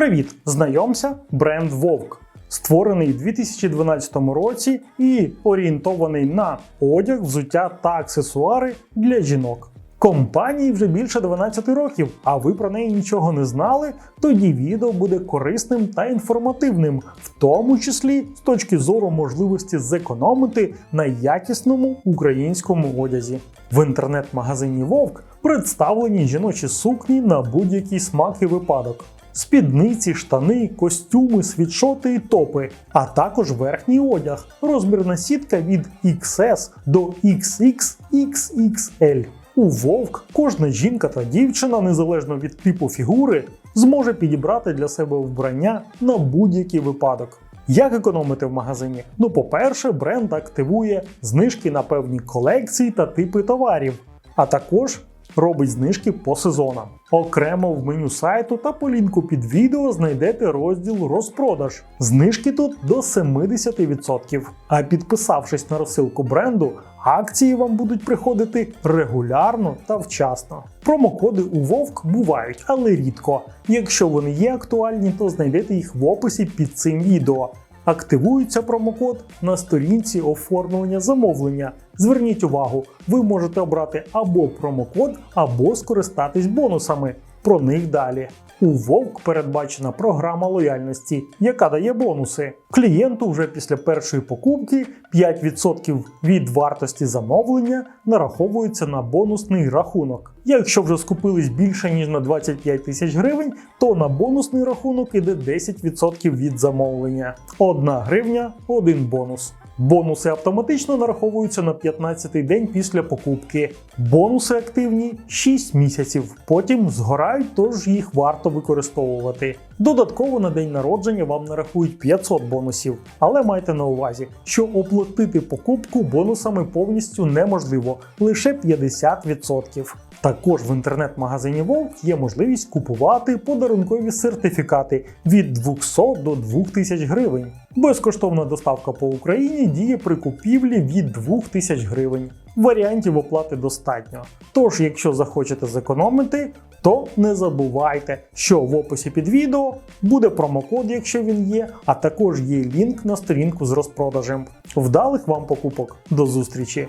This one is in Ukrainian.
Привіт! Знайомся, бренд Вовк. Створений у 2012 році і орієнтований на одяг, взуття та аксесуари для жінок. Компанії вже більше 12 років, а ви про неї нічого не знали? Тоді відео буде корисним та інформативним, в тому числі з точки зору можливості зекономити на якісному українському одязі. В інтернет-магазині Вовк представлені жіночі сукні на будь-який смак і випадок. Спідниці, штани, костюми, світшоти і топи, а також верхній одяг, розмірна сітка від XS до XXXXL. У Вовк кожна жінка та дівчина, незалежно від типу фігури, зможе підібрати для себе вбрання на будь-який випадок. Як економити в магазині? Ну, по-перше, бренд активує знижки на певні колекції та типи товарів, а також робить знижки по сезонам. Окремо в меню сайту та по лінку під відео знайдете розділ розпродаж. Знижки тут до 70%. А підписавшись на розсилку бренду, акції вам будуть приходити регулярно та вчасно. Промокоди у Вовк бувають, але рідко. Якщо вони є актуальні, то знайдете їх в описі під цим відео. Активується промокод на сторінці оформлення замовлення. Зверніть увагу, ви можете обрати або промокод, або скористатись бонусами. Про них далі. У Вовк передбачена програма лояльності, яка дає бонуси. Клієнту вже після першої покупки 5% від вартості замовлення нараховується на бонусний рахунок. Якщо вже скупились більше ніж на 25 тисяч гривень, то на бонусний рахунок іде 10% від замовлення. 1 гривня, один бонус. Бонуси автоматично нараховуються на 15-й день після покупки. Бонуси активні 6 місяців, потім згорають, тож їх варто використовувати. Додатково на день народження вам нарахують 500 бонусів, але майте на увазі, що оплатити покупку бонусами повністю неможливо лише 50%. Також в інтернет-магазині Вовк є можливість купувати подарункові сертифікати від 200 до 2000 гривень. Безкоштовна доставка по Україні діє при купівлі від 2000 гривень. Варіантів оплати достатньо. Тож, якщо захочете зекономити, то не забувайте, що в описі під відео буде промокод, якщо він є, а також є лінк на сторінку з розпродажем. Вдалих вам покупок. До зустрічі!